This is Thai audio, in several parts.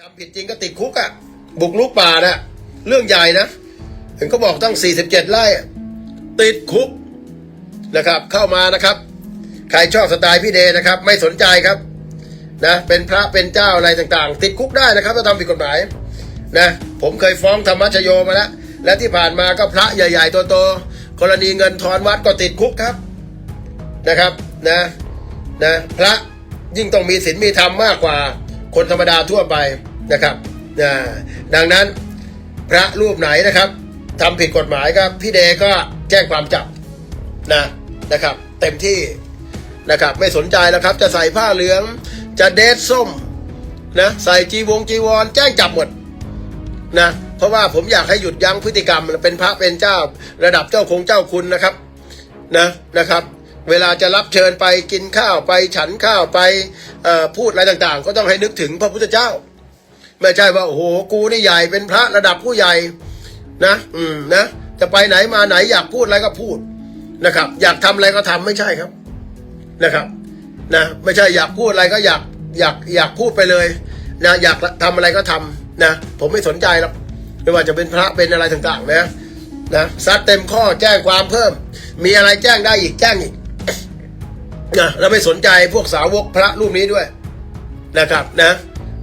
ทำผิดจริงก็ติดคุกอะบุกลุกป่านะเรื่องใหญ่นะเห็นเขาบอกตั้ง 47 ไร่ติดคุกนะครับ เข้ามานะครับ ใครชอบสไตล์พี่เดนะครับ ไม่สนใจครับนะเป็นพระเป็นเจ้าอะไรต่างๆ ติดคุกได้นะครับถ้าทำผิดกฎหมายนะผมเคยฟ้องธรรมชโยมาแล้วและที่ผ่านมาก็พระใหญ่ๆโตๆกรณีเงินทอนวัดก็ติดคุกครับนะครับนะนะพระยิ่งต้องมีศีลมีธรรมมากกว่า คนธรรมดาทั่วไปนะครับนะดังนั้นพระรูปไหนนะครับทำผิดกฎหมายครับพี่เดก็แจ้งความจับนะนะครับ เต็มที่นะครับไม่สนใจแล้วครับจะใส่ผ้าเหลืองจะเดทส้มนะใส่จีวงจีวร แจ้งจับหมดนะเพราะว่าผมอยากให้หยุดยั้งพฤติกรรมเป็นพระเป็นเจ้าระดับเจ้าคงเจ้าคุณนะครับนะนะครับ เวลาจะรับเชิญไปกินข้าวไปฉันข้าวไปพูดอะไรต่างๆ ก็ต้องให้นึกถึงพระพุทธเจ้า ไม่ใช่ว่าโอ้โหกูนี่ใหญ่เป็นพระระดับผู้ใหญ่นะ อืมนะจะไปไหนมาไหนอยากพูดอะไรก็พูดนะครับ อยากทำอะไรก็ทำไม่ใช่ครับนะครับนะไม่ใช่อยากพูดอะไรก็อยากอยากอยากพูดไปเลยนะอยากทำอะไรก็ทำนะผมไม่สนใจหรอกไม่ว่าจะเป็นพระเป็นอะไรต่างๆนะนะซัดเต็มข้อแจ้งความเพิ่ม มีอะไรแจ้งได้อีกแจ้งอีก นะแล้วไม่สนใจพวกสาวกพระรูปนี้ด้วยนะครับนะ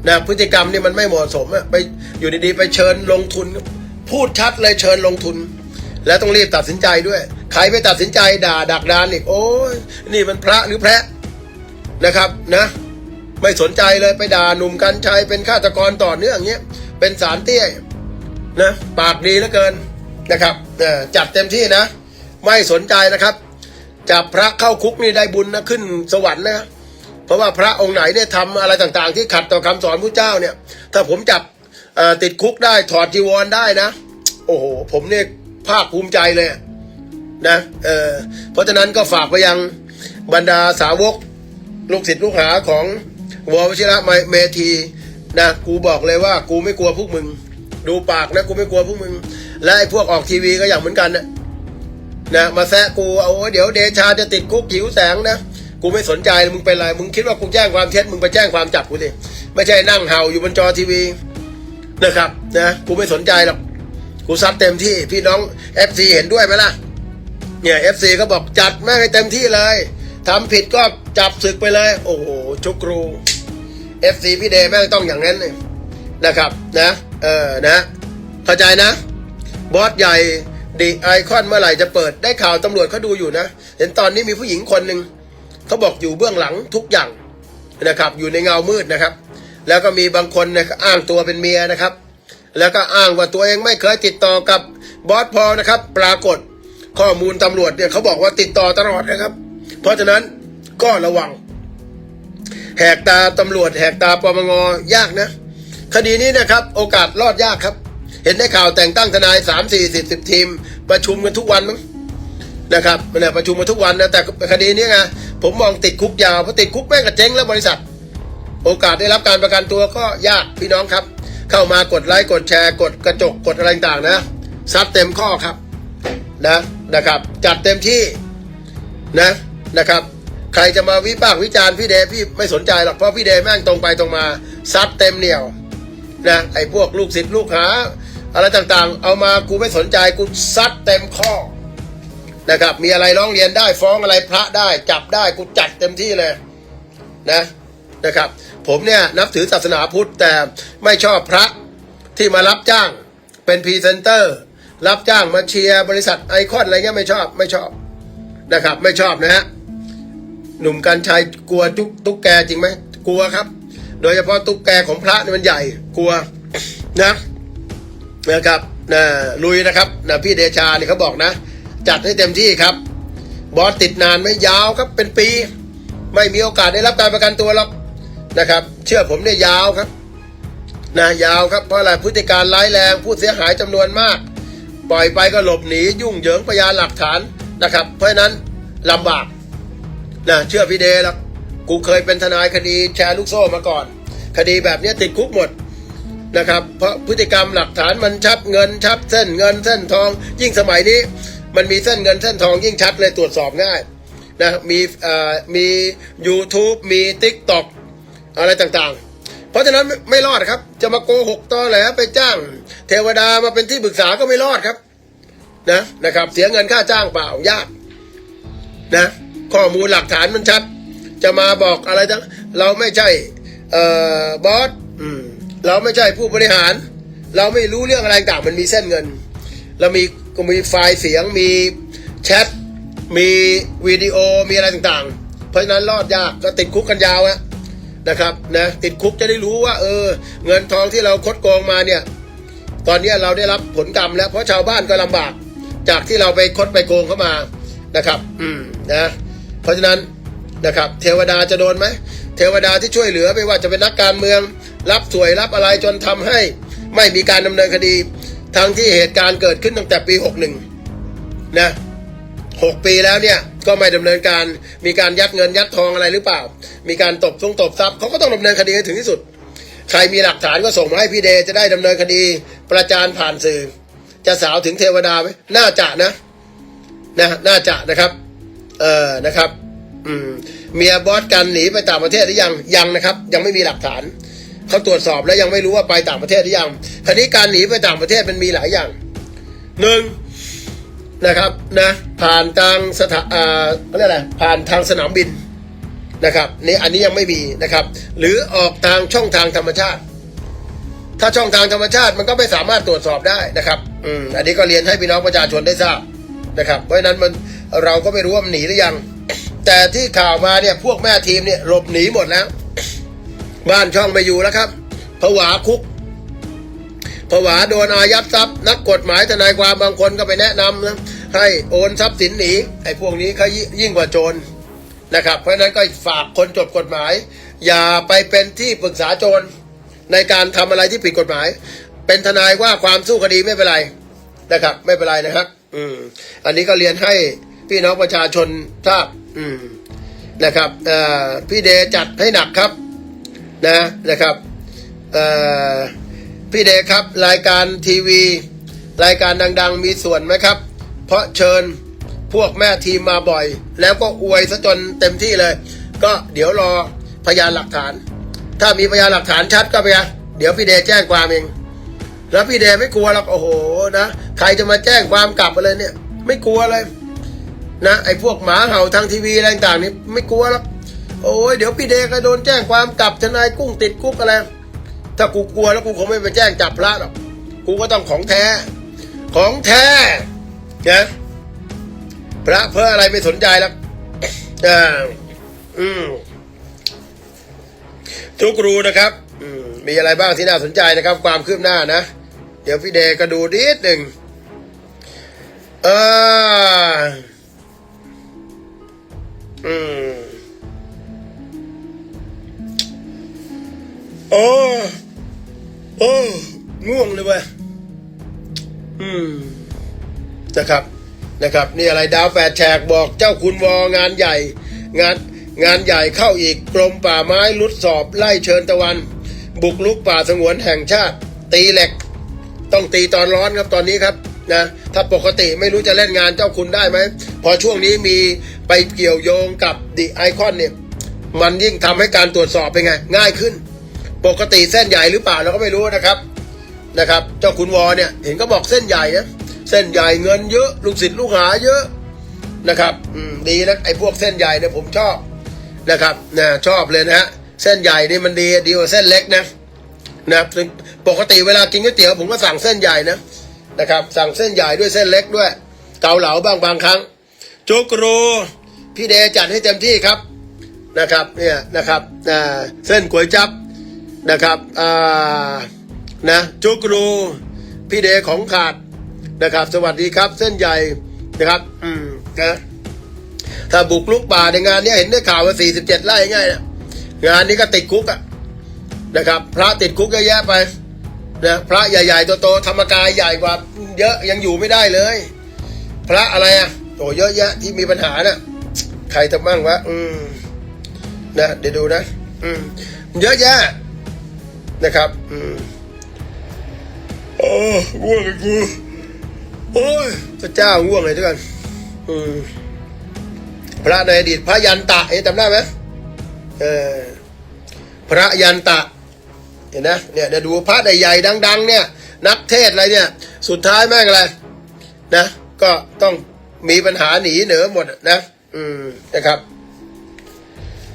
นะพฤติกรรมนี่มันไม่เหมาะสมอะไปอยู่ดีๆ ไปเชิญลงทุน พูดชัดเลยเชิญลงทุน แล้วต้องรีบตัดสินใจด้วย ใครไปตัดสินใจด่าดักดานอีกโอ้ยนี่มันพระหรือแพะนะครับนะ ไม่สนใจเลยไปด่าหนุ่มกัญชัยเป็นฆาตกรต่อเนื่องเงี้ยเป็นสารเตี้ยนะปากดีเหลือเกินนะครับจัดเต็มที่นะ ไม่สนใจนะครับ จับพระเข้าคุกนี่ได้บุญนะขึ้นสวรรค์นะ เพราะว่าพระองค์ไหนเนี่ยทำอะไรต่างๆ ที่ขัดต่อคำสอนพระเจ้าเนี่ย ถ้าผมจับติดคุกได้ถอดจีวรได้นะ โอ้โห ผมเนี่ยภาคภูมิใจเลยนะเออเพราะฉะนั้นก็ฝากไปยังบรรดาสาวกลูกศิษย์ลูกหาของววชิระเมธีนะกูบอกเลยว่ากูไม่กลัวพวกมึง ดูปากนะกูไม่กลัวพวกมึง และไอ้พวกออกทีวีก็อย่างเหมือนกันนะ นะมาแซะกูเอาเดี๋ยวเดชาจะติดคุกหิวแสงนะกูไม่สนใจมึงเป็นไรมึงคิดว่ากูแจ้งความเท็จมึงไปแจ้งความจับกูดิไม่ใช่นั่งเห่าอยู่บนจอทีวีนะครับนะกูไม่สนใจหรอกกูซัดเต็มที่พี่น้องเอฟซีเห็นด้วยไหมล่ะเนี่ยเอฟซีก็บอกจัดแม่งให้เต็มที่เลยทำผิดก็จับศึกไปเลย โอ้โหชุกครูเอฟซีพี่เดแม่งต้องอย่างนั้นเลยนะครับนะเออนะ เข้าใจนะ บอสใหญ่ ดีไอคอนเมื่อไหร่จะเปิดได้ข่าวตำรวจเขาดูอยู่นะ เห็นตอนนี้มีผู้หญิงคนหนึ่งเขาบอกอยู่เบื้องหลังทุกอย่างนะครับ อยู่ในเงามืดนะครับ แล้วก็มีบางคนนี่ยก็อ้างตัวเป็นเมียนะครับ แล้วก็อ้างว่าตัวเองไม่เคยติดต่อกับบอสพอนะครับ ปรากฏข้อมูลตำรวจเนี่ยเขาบอกว่าติดต่อตลอดนะครับ เพราะฉะนั้นก็ระวัง แหกตาตำรวจ แหกตาปปงยากนะ คดีนี้นะครับ โอกาสรอดยากครับ เห็นได้ข่าวแต่งตั้งทนายสามสี่สิบสิบทีม ประชุมกันทุกวันมั้งนะครับเนี่ยประชุมกันทุกวันนะแต่คดีนี้ไงผมมองติดคุกยาวเพราะติดคุกแม่งกระเจ๊งแล้วบริษัท โอกาสได้รับการประกันตัวก็ยากพี่น้องครับ เข้ามากดไลค์กดแชร์ กดกระจกกดอะไรต่างๆนะซัดเต็มข้อครับนะนะครับ จัดเต็มที่นะนะครับ ใครจะมาวิพากษ์วิจารณ์พี่เดพี่ไม่สนใจหรอกเพราะพี่เดแม่งตรงไปตรงมาซัดเต็มเหนียวนะไอ้พวกลูกศิษย์ลูกหา อะไรต่างๆ เอามากูไม่สนใจกูซัดเต็มข้อนะครับ มีอะไรร้องเรียนได้ฟ้องอะไรพระได้ จับได้กูจัดเต็มที่เลยนะนะครับ ผมเนี่ยนับถือศาสนาพุทธแต่ไม่ชอบพระที่มารับจ้างเป็นพรีเซนเตอร์ รับจ้างมาเชียร์บริษัทไอคอนอะไรเงี้ยไม่ชอบไม่ชอบนะครับ ไม่ชอบนะฮะหนุ่มกัญชัยกลัวตุ๊กตุ๊กแกจริงไหมกลัวครับ โดยเฉพาะตุ๊กแกของพระนี่มันใหญ่กลัวนะ นะครับนะลุยนะครับนะพี่เดชาเนี่ยเขาบอกนะ จัดให้เต็มที่ครับ บอสติดนานไหม่ยาวครับเป็นปี ไม่มีโอกาสได้รับการประกันตัวหรอกนะครับ เชื่อผมเนี่ยยาวครับนะยาวครับเพราะอะไรพฤติการร้ายแรงผู้เสียหายจำนวนมาก ปล่อยไปก็หลบหนียุ่งเหยิงพยานหลักฐานนะครับ เพราะนั้นลำบากนะเชื่อพี่เดย์หรอกกูเคยเป็นทนายคดีแชร์ลูกโซ่มาก่อน คดีแบบเนี้ยติดคุกหมด นะครับ เพราะพฤติกรรมหลักฐานมันชับเงินชับเส้นเงินเส้นทอง ยิ่งสมัยนี้ มันมีเส้นเงินเส้นทองยิ่งชัดเลยตรวจสอบง่ายนะมีเอ่อมี YouTube มี TikTok อะไรต่างๆ เพราะฉะนั้นไม่ไม่รอดครับ จะมาโกหกตอแหลไปจ้าง เทวดามาเป็นที่ปรึกษาก็ไม่รอดครับนะนะครับ เสียเงินค่าจ้างเปล่ายากนะข้อมูลหลักฐานมันชัด จะมาบอกอะไรทั้งเราไม่ใช่เอ่อบอสอืม เราไม่ใช่ผู้บริหาร เราไม่รู้เรื่องอะไรต่างมันมีเส้นเงิน เรามีก็มีไฟล์เสียงมีแชทมีวิดีโอมีอะไรต่างๆ เพราะฉะนั้นรอดยากก็ติดคุกกันยาวอะนะครับนะติดคุกจะได้รู้ว่า เออ เงินทองที่เราคดโกงมาเนี่ย ตอนนี้เราได้รับผลกรรมแล้ว เพราะชาวบ้านก็ลำบาก จากที่เราไปคดไปโกงเข้ามานะครับ อืมนะเพราะฉะนั้นนะครับ เทวดาจะโดนไหมเทวดาที่ช่วยเหลือไม่ว่าจะเป็นนักการเมือง รับสวยรับอะไรจนทำให้ไม่มีการดำเนินคดี ทั้งที่เหตุการณ์เกิดขึ้นตั้งแต่ปี 61 นะหกปีแล้วเนี่ย ก็ไม่ดำเนินการมีการยัดเงินยัดทองอะไรหรือเปล่า มีการตบทรงตบทรัพย์เขาก็ต้องดำเนินคดีให้ถึงที่สุด ใครมีหลักฐานก็ส่งมาให้พี่เดย์จะได้ดำเนินคดีประจานผ่านสื่อ จะสาวถึงเทวดาไหมน่าจะนะนะน่าจะนะครับเออนะครับ อืมเมียบอสกันหนีไปต่างประเทศหรือยังยังนะครับ ยังไม่มีหลักฐาน เขาตรวจสอบแล้วยังไม่รู้ว่าไปต่างประเทศหรือยังคราวนี้การหนีไปต่างประเทศมันมีหลายอย่างหนึ่งนะครับนะผ่านทางสถาอ่าเขาเรียกอะไรผ่านทางสนามบินนะครับนี่อันนี้ยังไม่มีนะครับ หรือออกทางช่องทางธรรมชาติ ถ้าช่องทางธรรมชาติมันก็ไม่สามารถตรวจสอบได้นะครับอืมอันนี้ก็เรียนให้พี่น้องประชาชนได้ทราบนะครับ เพราะฉะนั้นมันเราก็ไม่รู้ว่ามันหนีหรือยัง แต่ที่ข่าวมาเนี่ยพวกแม่ทีมเนี่ยหลบหนีหมดแล้ว บ้านช่องไม่อยู่แล้วครับผวาคุกผวาโดนอายัดทรัพย์ นักกฎหมายทนายความบางคนก็ไปแนะนำนะให้โอนทรัพย์สินหนีไอ้พวกนี้เขายิ่งกว่าโจรนะครับ เพราะฉะนั้นก็ฝากคนจบกฎหมาย อย่าไปเป็นที่ปรึกษาโจรในการทำอะไรที่ผิดกฎหมาย เป็นทนายว่าความสู้คดีไม่เป็นไรนะครับ ไม่เป็นไรนะครับ อืม อันนี้ก็เรียนให้พี่น้องประชาชนทราบ อืมนะครับพี่เดจัดให้หนักครับ นะนะครับพี่เดชครับรายการทีวี รายการดัง ๆ มีส่วนไหมครับ เพราะเชิญพวกแม่ทีมมาบ่อย แล้วก็อวยซะจนเต็มที่เลย ก็เดี๋ยวรอพยานหลักฐาน ถ้ามีพยานหลักฐานชัดก็ไปเดี๋ยวพี่เดชแจ้งความเอง แล้วพี่เดชไม่กลัวหรอกโอ้โหนะใครจะมาแจ้งความกลับมาเลยเนี่ย ไม่กลัวเลยนะไอ้พวกหมาเห่าทางทีวีอะไรต่างๆนี่ไม่กลัวหรอก โอ้ยเดี๋ยวพี่เดชก็โดนแจ้งความกลับทนายกุ้งติดคุกอะไร ถ้ากูกลัวแล้วกูคงไม่ไปแจ้งจับพระหรอกกูก็ต้องของแท้ ของแท้นะพระเพื่ออะไรไม่สนใจหรอกอ่าอืมทุกรูนะครับอืมีอะไรบ้างที่น่าสนใจนะครับ ความคืบหน้านะ เดี๋ยวพี่เดก็ดูนิดหนึ่งเออ เลยเว้ยอืมนะครับนะครับนี่อะไรดาวแปดแฉกบอกเจ้าคุณวองานใหญ่ งานงานใหญ่เข้าอีกกรมป่าไม้ลุดสอบไล่เชิญตะวัน บุกลุกป่าสงวนแห่งชาติ ตีเหล็ก ต้องตีตอนร้อนครับตอนนี้ครับนะถ้าปกติไม่รู้จะเล่นงานเจ้าคุณได้ไหม พอช่วงนี้มีไปเกี่ยวโยงกับดิไอคอนเนี่ย มันยิ่งทำให้การตรวจสอบเป็นไง ง่ายขึ้น ปกติเส้นใหญ่หรือเปล่าเราก็ไม่รู้นะครับ นะครับ เจ้าคุณวอเนี่ยเห็นก็บอกเส้นใหญ่นะเส้นใหญ่เงินเยอะ ลูกศิษย์ลูกหาเยอะนะครับอืมดีนะไอ้พวกเส้นใหญ่เนี่ยผมชอบนะครับนะชอบเลยนะฮะเส้นใหญ่นี่มันดีดีกว่าเส้นเล็กนะนะครับปกติเวลากินก๋วยเตี๋ยวผมก็สั่งเส้นใหญ่นะนะครับ สั่งเส้นใหญ่ด้วยเส้นเล็กด้วย เกาเหลาบ้างบางครั้งโจกโรพี่เดจัดให้เต็มที่ครับนะครับเนี่ยนะครับเส้นก๋วยจับนะครับอ่า นะจุกรูพี่เดของขาดนะครับ สวัสดีครับ เส้นใหญ่นะครับอืมนะถ้าบุกลุกป่าในงานเนี้ยเห็นได้ข่าวว่า 47ไร่ง่ายนะงานนี้ก็ติดคุกอะนะครับ พระติดคุกเยอะแยะไปนะพระใหญ่ๆโตๆธรรมกายใหญ่กว่า เยอะยังอยู่ไม่ได้เลย พระอะไรอะโอ้เยอะแยะที่มีปัญหาน่ะใครทำบ้างวะอืมนะเดี๋ยวดูนะ อืมเยอะแยะนะครับ อืม โอ้ง่วงไอ้กูโอ้ยพระเจ้าง่วงเลยทุกคนอืมพระในอดีตพระยันตะเอ๊ะจำได้ไหมเออพระยันตะ เห็นนะเนี่ยเนี่ยวดูพระใหญ่ๆดัง ๆ เนี่ย นักเทศอะไรเนี่ย สุดท้ายแม่งอะไรนะ ก็ต้องมีปัญหาหนีเหนือหมดนะ อืมนะครับ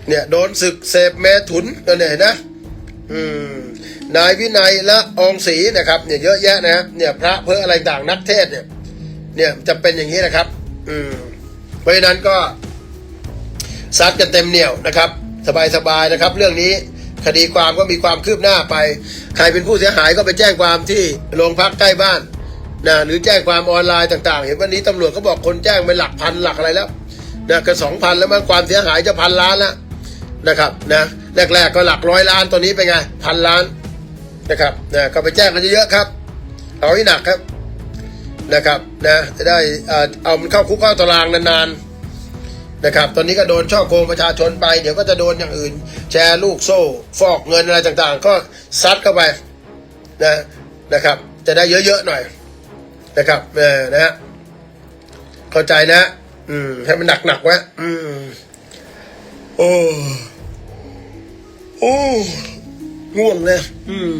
เนี่ยโดนศึกเสพเมถุนกันเนี่ยนะ นายวินัยและองศรีนะครับ เนี่ยเยอะแยะนะเนี่ยพระเพออะไรต่างนักเทศเนี่ย เนี่ยจะเป็นอย่างนี้นะครับ อืมเพราะฉะนั้นก็ซัดกันเต็มเหนี่ยวนะครับ สบายๆนะครับ เรื่องนี้คดีความก็มีความคืบหน้าไป ใครเป็นผู้เสียหายก็ไปแจ้งความที่โรงพักใกล้บ้านนะหรือแจ้งความออนไลน์ต่าง ๆ เห็นวันนี้ตำรวจก็บอกคนแจ้งไปหลักพันหลักอะไรแล้วนะก็สองพันแล้วมันความเสียหายจะพันล้านแล้วนะครับนะ แรกๆก็หลักร้อยล้านตอนนี้เป็นไงพันล้านนะครับนะก็ไปแจ้งกันเยอะๆครับเอาให้หนักครับนะครับนะจะได้เอ่อเอามันเข้าคุกเข้าตารางนานๆนะครับตอนนี้ก็โดนช่อโกงประชาชนไป เดี๋ยวก็จะโดนอย่างอื่น แชร์ลูกโซ่ ฟอกเงินอะไรต่างๆ ก็ซัดเข้าไปนะนะครับ จะได้เยอะๆหน่อยนะครับเออนะฮะเข้าใจนะ อืมให้มันหนักๆไว้อืมโอ้ โอ้ง่วงเลย อืม